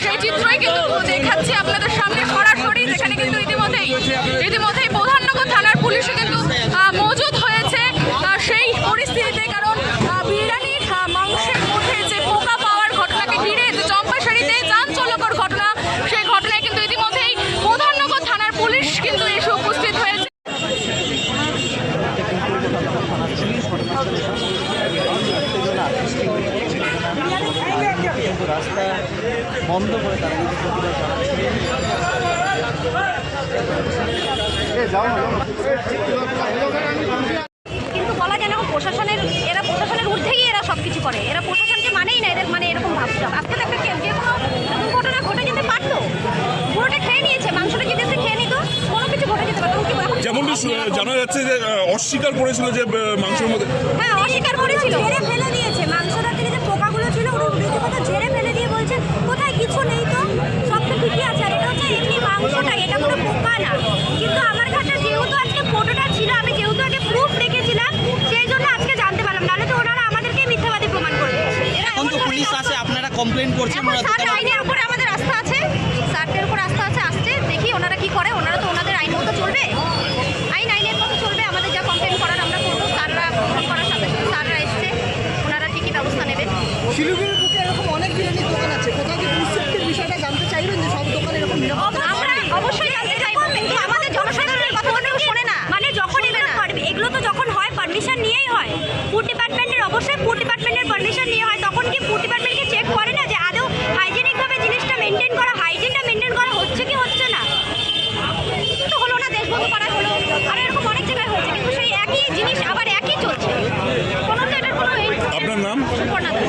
সেই চিত্রই কিন্তু দেখাচ্ছি আপনাদের সামনে সরাসরি যেখানে কিন্তু ইতিমধ্যেই ইতিমধ্যেই প্রধাননগর থানার পুলিশে কিন্তু আহ, মজুদ হয়েছে আহ, সেই পরিস্থিতিতে কারণ আহ, বিরিয়ানির আহ, মাংসের মধ্যে যে পোকা পাওয়ার ঘটনাকে ঘিরে যে চম্পাশাড়িতে চাঞ্চল্যকর ঘটনা সেই ঘটনায় কিন্তু ইতিমধ্যেই প্রধাননগর থানার পুলিশ কিন্তু এসে উপস্থিত হয়েছে কিন্তু রাস্তা বন্ধ করে তারা কিন্তু প্রতিবাদ জানাচ্ছে। কিন্তু বলা যায় না প্রশাসনের এরা প্রশাসনের ঊর্ধ্বে গিয়ে এরা সব কিছু করে। এরা প্রশাসনকে মানেই না এদের মানে এরকম ভাবটা। আজকে তো একটা যে কোনো দুর্ঘটনা ঘটে যেতে পারতো। পুরোটা খেয়ে নিয়েছে মাংসটা যদি এসে খেয়ে নিত? কোনো কিছু ঘটে যেতে পারতো। যেমনটি জানা যাচ্ছে যে অস্বীকার করেছিল যে মাংসের মধ্যে হ্যাঁ অস্বীকার করেছিল। ফেলে দিয়েছে। মাংসটার থেকে যে পোকাগুলো ছিল ওরা রীতিমতো ঝেড়ে ফেলে দিয়ে বলছে কোথায় কিছু নেই তো সব তো ঠিকই আছে আর এটা হচ্ছে এমনি মাংসটা এটা কোনো পোকা না। কিন্তু আমার কাছে যেহেতু আজকে ফটোটা ছিল আমি যেহেতু আগে প্রুফ রেখেছিলাম সেই জন্য আজকে জানতে পারলাম। নাহলে তো ওনারা আমাদেরকে মিথ্যাবাদী প্রমাণ করে এখন তো পুলিশ। আসে আপনারা কমপ্লেন করছেন আইনের উপরে আমাদের আস্থা আছে। স্যারদের উপর আস্থা আছে আসছে দেখি ওনারা কি করে ওনারা তো ওনাদের আইন মতো চলবে আইন আইনের মতো চলবে আমাদের যা কমপ্লেন করার আমরা করব স্যাররা ফোন করার সাথে সাথে স্যাররা এসছে ওনারা ঠিকই ব্যবস্থা নেবেন শিলিগুড়ির বুকে এরকম অনেক বিরিয়ানির দোকান আছে কোথাও কি ফুড সেফটির বিষয়টা জানতে চাইবেন যে সব দোকান এরকম নিরাপত্তা আমরা অবশ্যই জানতে চাইব কিন্তু আমাদের জনসাধারণের কথা কেউ শোনে না মানে যখন এগুলো করবে এগুলো তো যখন হয় পারমিশন নিয়েই হয় ফুড ডিপার্টমেন্টের অবশ্যই ফুড ডিপার্টমেন্টের পারমিশন নিয়ে হয় তখন কি ফুড ডিপার্টমেন্টকে চেক করে না যে আদৌ হাইজেনিকভাবে জিনিসটা মেনটেন করা হাইজিনটা মেনটেন করা হচ্ছে কি হচ্ছে না তো হলো না দেশবন্ধু পাড়ায় হলো আর এরকম অনেক জায়গায় হয়েছে কিন্তু সেই একই জিনিস আবার একই চলছে কোনো তো এটার কোনো আপনার নাম? সুপর্ণা দাস।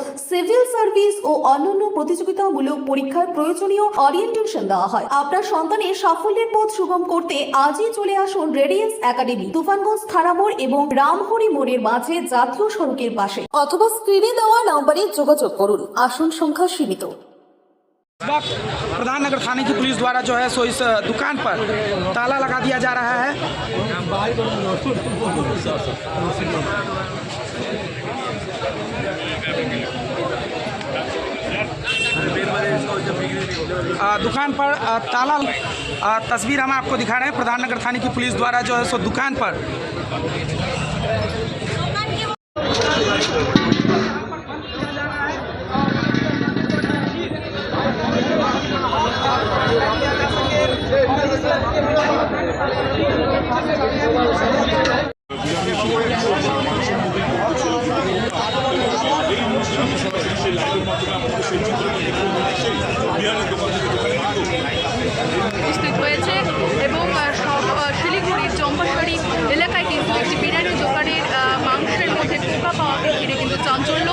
সিভিল সার্ভিস ও অন্যান্য প্রতিযোগিতামূলক পরীক্ষার প্রয়োজনীয় অরিয়েন্টেশন দেওয়া হয় আপনার সন্তানের সাফল্যের পথ সুগম করতে আজই চলে আসুন রেডিয়েন্স একাডেমি তুফানগঞ্জ থানামোড় এবং রামহরি মোড়ের মাঝে জাতীয় সড়কের পাশে অথবা স্ক্রিনে দেওয়া নম্বরে যোগাযোগ করুন আসন সংখ্যা সীমিত वक्त प्रधाननगर थाने की पुलिस द्वारा जो है सो इस दुकान पर ताला लगा दिया जा रहा है दुकान पर ताला तस्वीर हम आपको दिखा रहे हैं। प्रधाननगर थाने की पुलिस द्वारा जो है सो दुकान पर। 안 졸려?